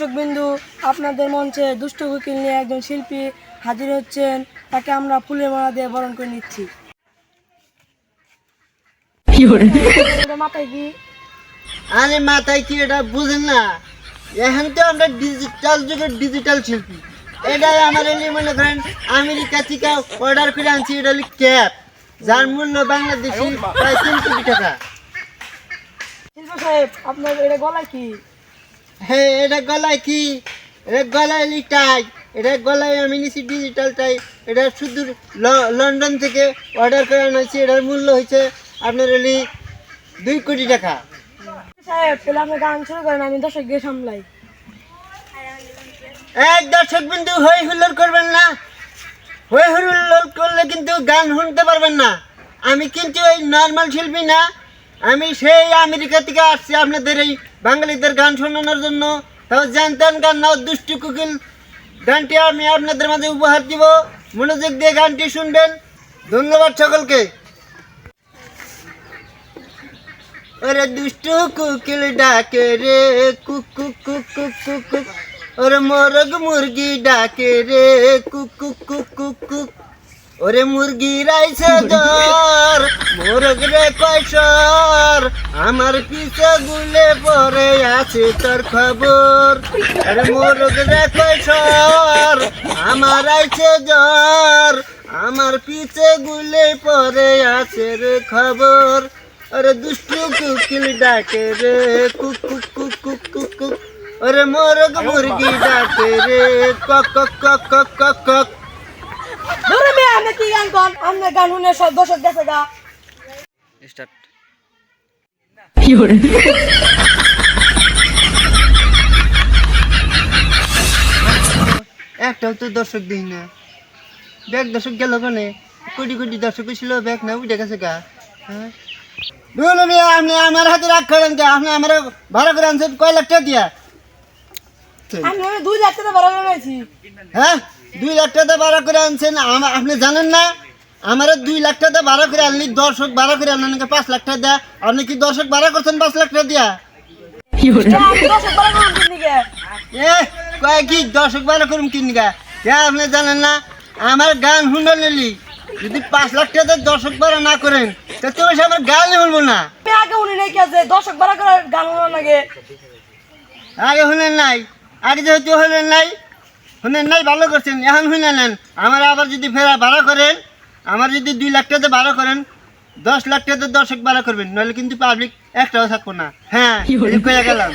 দর্শক বিন্দু আপনাদের মঞ্চে দুষ্ট কোকিল নিয়ে একজন শিল্পী হাজির হচ্ছেন। তাকে আমরা ফুলের মালা দিয়ে বরণ করে নিচ্ছি। মাথায় কি? আরে মাথায় কি এটা বুঝেন না? এখন তো আমরা ডিজিটাল যুগের ডিজিটাল শিল্পী। এটাই আমার এলি মনে করেন আমেরিকা থেকে অর্ডার করে আনছি এটা হলো ক্যাপ যার মূল্য বাংলাদেশি প্রায় তিন কোটি টাকা। শিল্পী সাহেব আপনার এটা গলায় কি? হ্যাঁ এটা গলায় কি? এটা গলায় এলি টাই এটা গলায় আমি নিছি ডিজিটাল টাই। এটা শুধু লন্ডন থেকে অর্ডার করে আনাইছি এটার মূল্য হয়েছে আপনার এলি দুই কোটি টাকা। শিল্পী সাহেব তাহলে আপনি গান শুরু করেন আমি দর্শক গিয়ে সামলাই। এক দর্শক বিন্দু হই হুল্লোড় করবেন না। হই হুল্লোড় করলে কিন্তু গান শুনতে পারবেন না। আমি কিন্তু এই নর্মাল শিল্পী না। আমি সেই আমেরিকা থেকে আসছি আপনাদের এই বাঙালিদের গান শোনানোর জন্য। তাও জানতেন গান নাও, দুষ্টু কুকিল। গানটি আমি আপনাদের মাঝে উপহার দিব। মনোযোগ দিয়ে গানটি শুনবেন। ধন্যবাদ সকলকে। ওরে দুষ্টু কুকিল ডাকে রে কুক কুক কুক কুক কুক। ওরে মোরগ মুরগি ডাকে রে, কুক কুক কুক কুক কুক। ওরে মুরগি রাইছে জ্বর, মোরগ রে কয়সর আমার পিছে গুলে পরে আছে তোর খবর। আরে মোরগ রে কয়সর আমার আইছে জ্বর, আমার পিছে গুলে পরে আছে রে খবর। আরে দুষ্টু কুকিল ডাকে রে, কুক কুক কুক কুক কুক কুক। ওরে মোরগ মুরগি ডাকে রে কক কক কক কক কক। আপনি কি গান কন আপনার গান শুনে সব দর্শক গেছে গা। একটাও তো দর্শক দিই না। ব্যাগ দর্শক গেল কানে? কোটি কোটি দর্শক ছিল ব্যাগ না উঠে গেছে গা। হ্যাঁ? বলো মিয়া, আপনি আমার হাতে রাগ করেন কে? আপনি আমার ভাড়া করে আনছেন কয় লাখ টাকা দিয়া? আমি আমি দুই লাখ টাকা ভাড়া পেয়েছি হ্যাঁ? দুই লাখ টাকা ভাড়া করে আনছেন। আমা- আপনি জানেন না? আমার দুই লাখ টাকা ভাড়া করে আনলি দর্শক ভাড়া করে আনলেন পাঁচ লাখ টাকা দেয়া। আপনি কি দর্শক ভাড়া করছেন পাঁচ লাখ টাকা দিয়া? আমি দর্শক ভাড়া করুন কিনদিকে এ কয় কি দর্শক ভাড়া করুন কিনি গা? যা আপনি জানেন না? আমার গান শুনে নিলি। যদি পাঁচ লাখ টাকা দর্শক ভাড়া না করেন তা তো আমার গান শুনব না। আগে উনি নেই আছে দর্শক ভাড়া করার গান শোনার লাগে আগে শুনেন নাই। আগে যেহেতু শুনেন নাই শুনেন নাই ভালো করছেন। এখন শুনে নেন আমার আবার যদি ফেরা ভাড়া করেন আমার যদি দুই লাখ টাকা ভাড়া করেন দশ লাখ টাকা দর্শক ভাড়া করবেন নইলে কিন্তু পাবলিক একটাও থাকব না। হ্যাঁ কয়ে গেলাম।